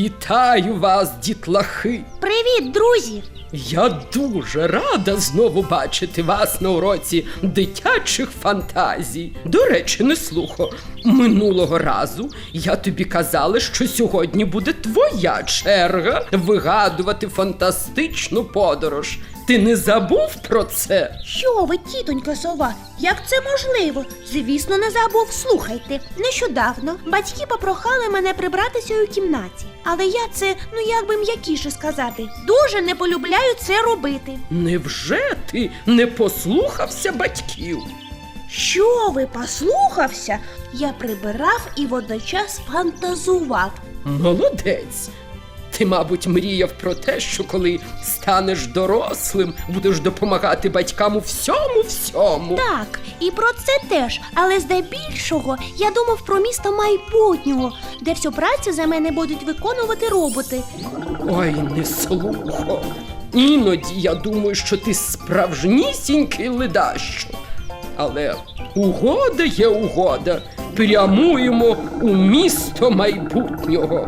Вітаю вас, дітлахи! Привіт, друзі! Я дуже рада знову бачити вас на уроці дитячих фантазій. До речі, не слухо. Минулого разу я тобі казала, що сьогодні буде твоя черга вигадувати фантастичну подорож. Ти не забув про це? Що ви, тітонька сова? Як це можливо? Звісно, не забув. Слухайте. Нещодавно батьки попрохали мене прибратися у кімнаті. Але я це, ну як би м'якіше сказати, дуже не полюбляю це робити. Невже ти не послухався батьків? Що ви послухався? Я прибирав і водночас фантазував. Молодець. Ти, мабуть, мріяв про те, що коли станеш дорослим, будеш допомагати батькам у всьому всьому. Так, і про це теж, але здебільшого я думав про місто майбутнього, де всю працю за мене будуть виконувати роботи. Ой, не слухо. Іноді я думаю, що ти справжнісінький ледащо. Але угода є угода. Прямуємо у місто майбутнього.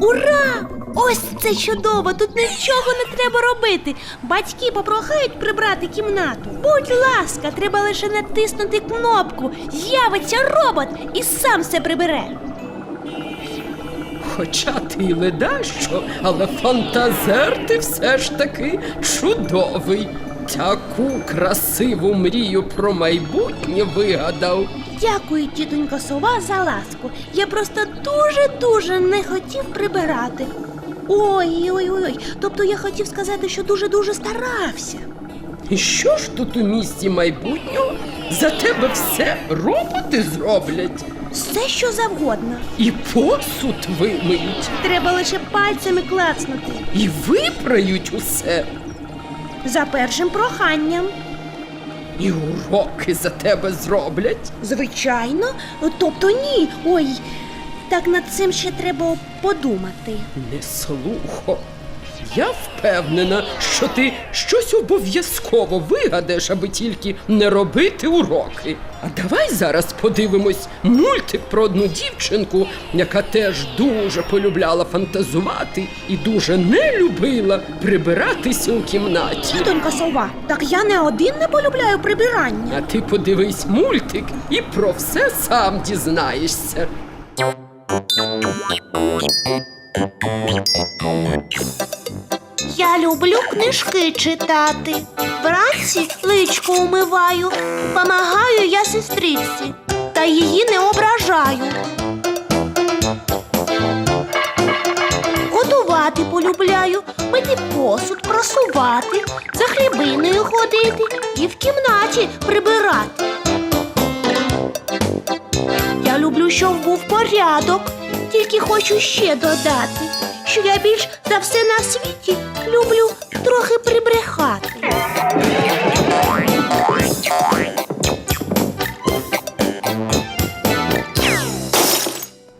Ура! Ось це чудово! Тут нічого не треба робити. Батьки попрохають прибрати кімнату. Будь ласка, треба лише натиснути кнопку. З'явиться робот і сам все прибере. Хоча ти й ледащо, але фантазер ти все ж таки чудовий. Таку красиву мрію про майбутнє вигадав. Дякую, тітонька сова, за ласку. Я просто дуже-дуже не хотів прибирати. Ой, ой, ой, ой. Тобто я хотів сказати, що дуже-дуже старався. І що ж тут у місті майбутнього? За тебе все роботи зроблять Все, що завгодно. і посуд вимиють, Треба лише пальцями клацнути. і випрають усе, За першим проханням. і уроки за тебе зроблять. Звичайно, тобто ні. Ой, так над цим ще треба подумати. Не слухо. Я впевнена, що ти щось обов'язково вигадаєш, аби тільки не робити уроки. А давай зараз подивимось мультик про одну дівчинку, яка теж дуже полюбляла фантазувати і дуже не любила прибиратися у кімнаті. Тітонька сова, так я не один не полюбляю прибирання. А ти подивись мультик і про все сам дізнаєшся. Я люблю книжки читати. Вранці личко умиваю, помагаю я сестриці, та її не ображаю. Готувати полюбляю, мити посуд, просувати, за хлібиною ходити і в кімнаті прибирати. Я люблю, щоб був порядок, тільки хочу ще додати, що я більш за все на світі люблю трохи прибрехати.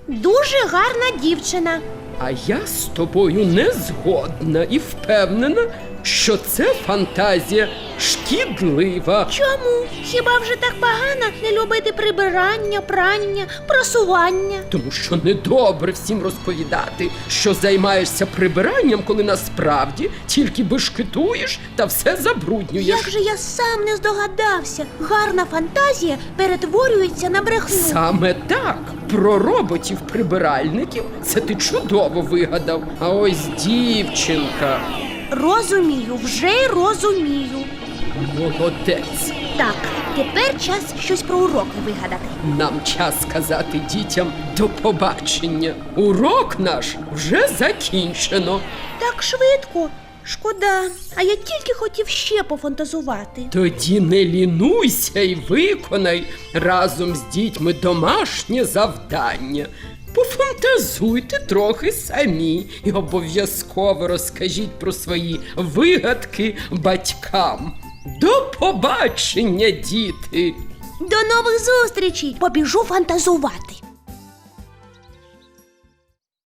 Дуже гарна дівчина. А я з тобою не згодна і впевнена, що це фантазія шкідлива. Чому? Хіба вже так погано не любити прибирання, прання, просування? Тому що недобре всім розповідати, що займаєшся прибиранням, коли насправді тільки бешкетуєш та все забруднюєш. Як же я сам не здогадався, гарна фантазія перетворюється на брехню. Саме так про роботів-прибиральників це ти чудово вигадав. А ось дівчинка. Розумію, вже розумію. Молодець. Так, тепер час щось про уроки вигадати. Нам час сказати дітям до побачення. Урок наш вже закінчено. Так швидко. Шкода, а я тільки хотів ще пофантазувати. Тоді не лінуйся і виконай разом з дітьми домашнє завдання. Пофантазуйте трохи самі і обов'язково розкажіть про свої вигадки батькам. До побачення, діти! До нових зустрічей! Побіжу фантазувати.